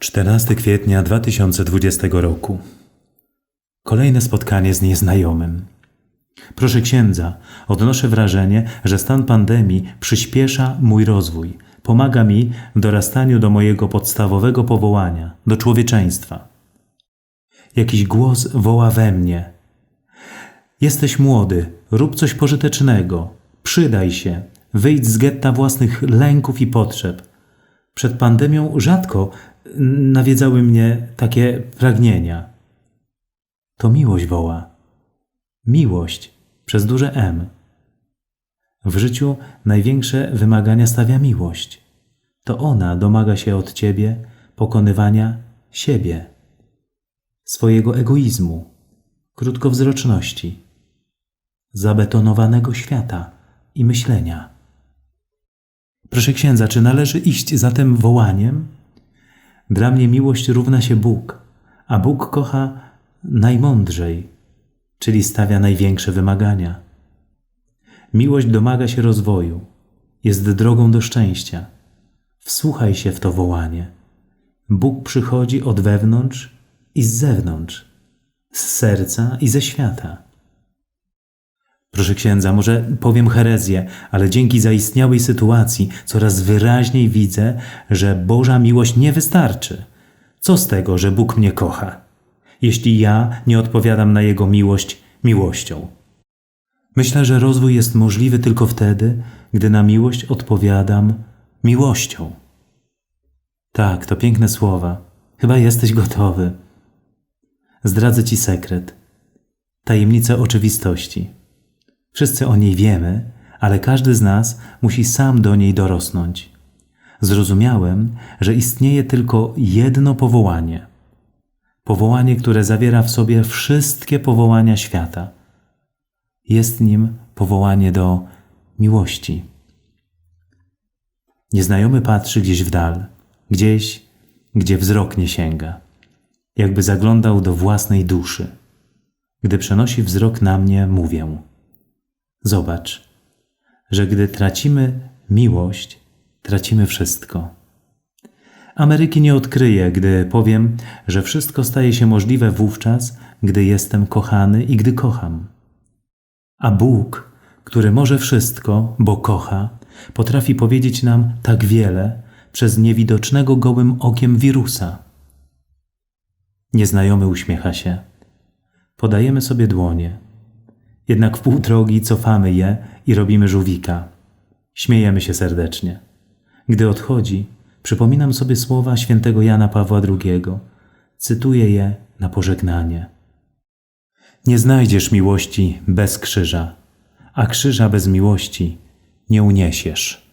14 kwietnia 2020 roku. Kolejne spotkanie z nieznajomym. Proszę księdza, odnoszę wrażenie, że stan pandemii przyspiesza mój rozwój, pomaga mi w dorastaniu do mojego podstawowego powołania, do człowieczeństwa. Jakiś głos woła we mnie. Jesteś młody, rób coś pożytecznego, przydaj się, wyjdź z getta własnych lęków i potrzeb. Przed pandemią rzadko nawiedzały mnie takie pragnienia. To miłość woła. Miłość przez duże M. W życiu największe wymagania stawia miłość. To ona domaga się od ciebie pokonywania siebie, swojego egoizmu, krótkowzroczności, zabetonowanego świata i myślenia. Proszę księdza, czy należy iść za tym wołaniem? Dla mnie miłość równa się Bóg, a Bóg kocha najmądrzej, czyli stawia największe wymagania. Miłość domaga się rozwoju, jest drogą do szczęścia. Wsłuchaj się w to wołanie. Bóg przychodzi od wewnątrz i z zewnątrz, z serca i ze świata. Proszę księdza, może powiem herezję, ale dzięki zaistniałej sytuacji coraz wyraźniej widzę, że Boża miłość nie wystarczy. Co z tego, że Bóg mnie kocha, jeśli ja nie odpowiadam na Jego miłość miłością? Myślę, że rozwój jest możliwy tylko wtedy, gdy na miłość odpowiadam miłością. Tak, to piękne słowa. Chyba jesteś gotowy. Zdradzę ci sekret. Tajemnicę oczywistości. Wszyscy o niej wiemy, ale każdy z nas musi sam do niej dorosnąć. Zrozumiałem, że istnieje tylko jedno powołanie. Powołanie, które zawiera w sobie wszystkie powołania świata. Jest nim powołanie do miłości. Nieznajomy patrzy gdzieś w dal, gdzieś, gdzie wzrok nie sięga, jakby zaglądał do własnej duszy. Gdy przenosi wzrok na mnie, mówię – Zobacz, że gdy tracimy miłość, tracimy wszystko. Ameryki nie odkryję, gdy powiem, że wszystko staje się możliwe wówczas, gdy jestem kochany i gdy kocham. A Bóg, który może wszystko, bo kocha, potrafi powiedzieć nam tak wiele przez niewidocznego gołym okiem wirusa. Nieznajomy uśmiecha się. Podajemy sobie dłonie. Jednak w pół drogi cofamy je i robimy żółwika. Śmiejemy się serdecznie. Gdy odchodzi, przypominam sobie słowa świętego Jana Pawła II. Cytuję je na pożegnanie. Nie znajdziesz miłości bez krzyża, a krzyża bez miłości nie uniesiesz.